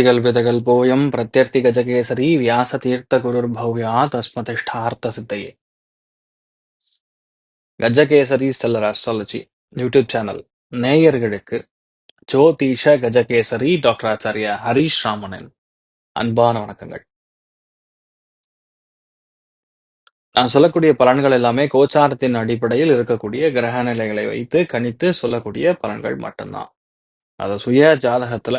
अर्तिकल्पितकल्पोऽयं प्रत्यर्तिगजकेसरी व्यासतीर्थगुरुर्भव्या तस्मतिष्ठार्थसिद्धये கஜகேசரி செல்லர் அஸ்ட்ராலஜி யூடியூப் சேனல் நேயர்களுக்கு ஜோதிஷ கஜகேசரி டாக்டர் ஆச்சாரியா ஹரீஷ் ராமனின் அன்பான வணக்கங்கள் நான் சொல்லக்கூடிய பலன்கள் எல்லாமே கோச்சாரத்தின் அடிப்படையில் இருக்கக்கூடிய கிரக நிலைகளை வைத்து கணித்து சொல்லக்கூடிய பலன்கள் மட்டும்தான் அதை சுய ஜாதகத்துல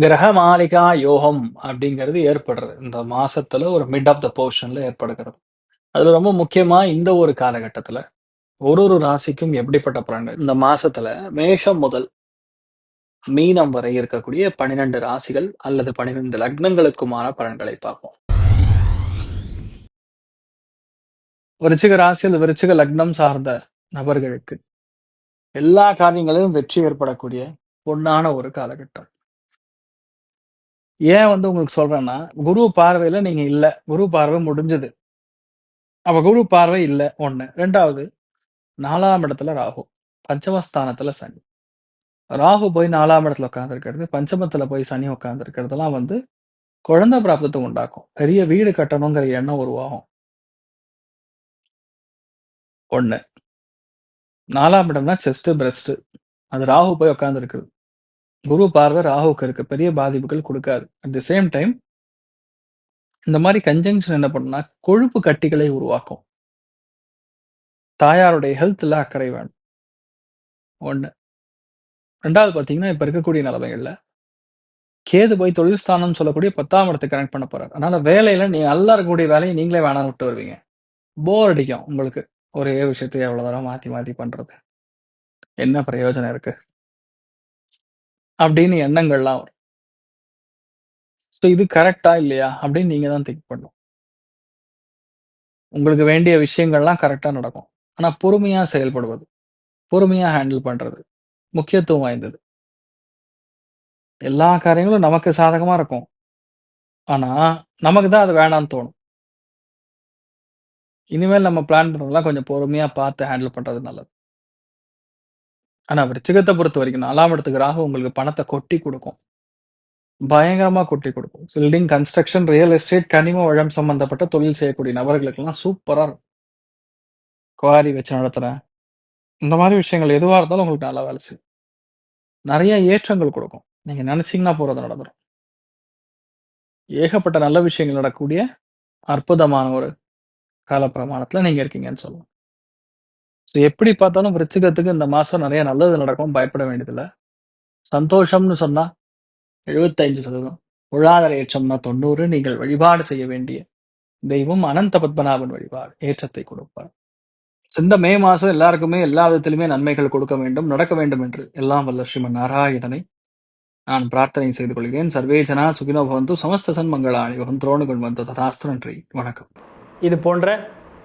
கிரக மாளிகா யோகம் அப்படிங்கிறது ஏற்படுறது. இந்த மாசத்துல ஒரு மிட் ஆஃப் த போர்ஷன்ல ஏற்படுகிறது. அதுல ரொம்ப முக்கியமா இந்த ஒரு காலகட்டத்துல ஒரு ஒரு ராசிக்கும் எப்படிப்பட்ட பலன்கள்? இந்த மாசத்துல மேஷம் முதல் மீனம் வரை இருக்கக்கூடிய பனிரெண்டு ராசிகள் அல்லது பனிரெண்டு லக்னங்களுக்குமான பலன்களை பார்ப்போம். விருச்சிக ராசி அல்லது விருச்சிக லக்னம் சார்ந்த நபர்களுக்கு எல்லா காரியங்களிலும் வெற்றி ஏற்படக்கூடிய பொன்னான ஒரு காலகட்டம். ஏன் வந்து உங்களுக்கு சொல்றேன்னா குரு பார்வையில நீங்க இல்ல. குரு பார்வை முடிஞ்சது. அப்ப குரு பார்வை இல்ல. ஒண்ணு. ரெண்டாவது நாலாம் இடத்துல ராகு. பஞ்சமஸ்தானத்துல சனி. ராகு போய் நாலாம் இடத்துல உட்காந்துருக்கிறது பஞ்சமத்துல போய் சனி உட்காந்துருக்கிறதுலாம் வந்து குழந்தை பிராப்தத்தை உண்டாக்கும். பெரிய வீடு கட்டணுங்கிற எண்ணம் உருவாகும். ஒண்ணு. நாலாம் இடம்னா செஸ்ட் பிரஸ்ட் அது ராகு போய் உட்காந்துருக்குது குரு பார்வை ராகுக்கு இருக்கு. பெரிய பாதிப்புகள் கொடுக்காது. அட் தி சேம் டைம் இந்த மாதிரி கன்ஜங்ஷன் என்ன பண்ணுன்னா கொழுப்பு கட்டிகளை உருவாக்கும். தாயாருடைய ஹெல்த்தில் அக்கறை வேணும். ஒன்று ரெண்டாவது பார்த்தீங்கன்னா இப்போ இருக்கக்கூடிய நிலைமைகளில் கேது போய் தொழில் ஸ்தானம் சொல்லக்கூடிய பத்தாம் இடத்துக்கு கனெக்ட் பண்ண போறாரு. அதனால வேலையில நீ நல்லா இருக்கக்கூடிய வேலையை நீங்களே வேணாம் விட்டு வருவீங்க. போர் அடிக்கும் உங்களுக்கு. ஒரே விஷயத்தையும் எவ்வளோ தூரம் மாற்றி மாற்றி பண்ணுறது என்ன பிரயோஜனம் இருக்கு? அப்படின்னு எண்ணங்கள்லாம் வரும். ஸோ இது கரெக்டா இல்லையா? அப்படின்னு நீங்க தான் திங்க் பண்ணும் உங்களுக்கு வேண்டிய விஷயங்கள்லாம் கரெக்டா நடக்கும். ஆனா பொறுமையா செயல்படுவது பொறுமையா ஹேண்டில் பண்றது முக்கியத்துவம் வாய்ந்தது. எல்லா காரியங்களும் நமக்கு சாதகமா இருக்கும். ஆனா நமக்கு தான் அது வேணான்னு தோணும். இனிமேல் நம்ம பிளான் பண்றதெல்லாம் கொஞ்சம் பொறுமையா பார்த்து ஹேண்டில் பண்றது நல்லது. ஆனா விருச்சிகத்தை பொறுத்த வரைக்கும் நாலாம் இடத்துக்கு ராகு உங்களுக்கு பணத்தை கொட்டி கொடுக்கும். பயங்கரமா கொட்டி கொடுக்கும். பில்டிங் கன்ஸ்ட்ரக்ஷன் ரியல் எஸ்டேட் கனிம வளம் சம்பந்தப்பட்ட தொழில் செய்யக்கூடிய நபர்களுக்கெல்லாம் சூப்பரா இருக்கும். குவாரி வச்சு நடத்துறேன் இந்த மாதிரி விஷயங்கள் எதுவா இருந்தாலும் உங்களுக்கு நல்லா வேலை செய்யும். நிறைய ஏற்றங்கள் கொடுக்கும். நீங்க நினைச்சீங்கன்னா போறது நடந்துடும் ஏகப்பட்ட நல்ல விஷயங்கள் நடக்கக்கூடிய அற்புதமான ஒரு காலப்பிரமாணத்துல நீங்க இருக்கீங்கன்னு சொல்லலாம். ஸோ எப்படி பார்த்தாலும் விருச்சிகத்துக்கு இந்த மாசம் நிறைய நல்லது நடக்கும் பயப்பட வேண்டியதில்லை. சந்தோஷம்னு சொன்னா எழுபத்தைந்து சதவீதம். பொருளாதார ஏற்றம்னா தொண்ணூறு. நீங்கள் வழிபாடு செய்ய வேண்டிய தெய்வம் அனந்த பத்மநாபன் வழிபாடு ஏற்றத்தை கொடுப்பார். இந்த மே மாசம் எல்லாருக்குமே எல்லா விதத்திலுமே நன்மைகள் கொடுக்க வேண்டும் நடக்க வேண்டும் என்று. எல்லாம் வல்ல ஸ்ரீமன் நாராயணனை நான் பிரார்த்தனை செய்து கொள்கிறேன். சர்வே ஜனா சுகினோ பவந்து சமஸ்த சன்மங்களாணி வந்தோணுகள் வந்து ததாஸ்து நன்றி. வணக்கம். இது போன்ற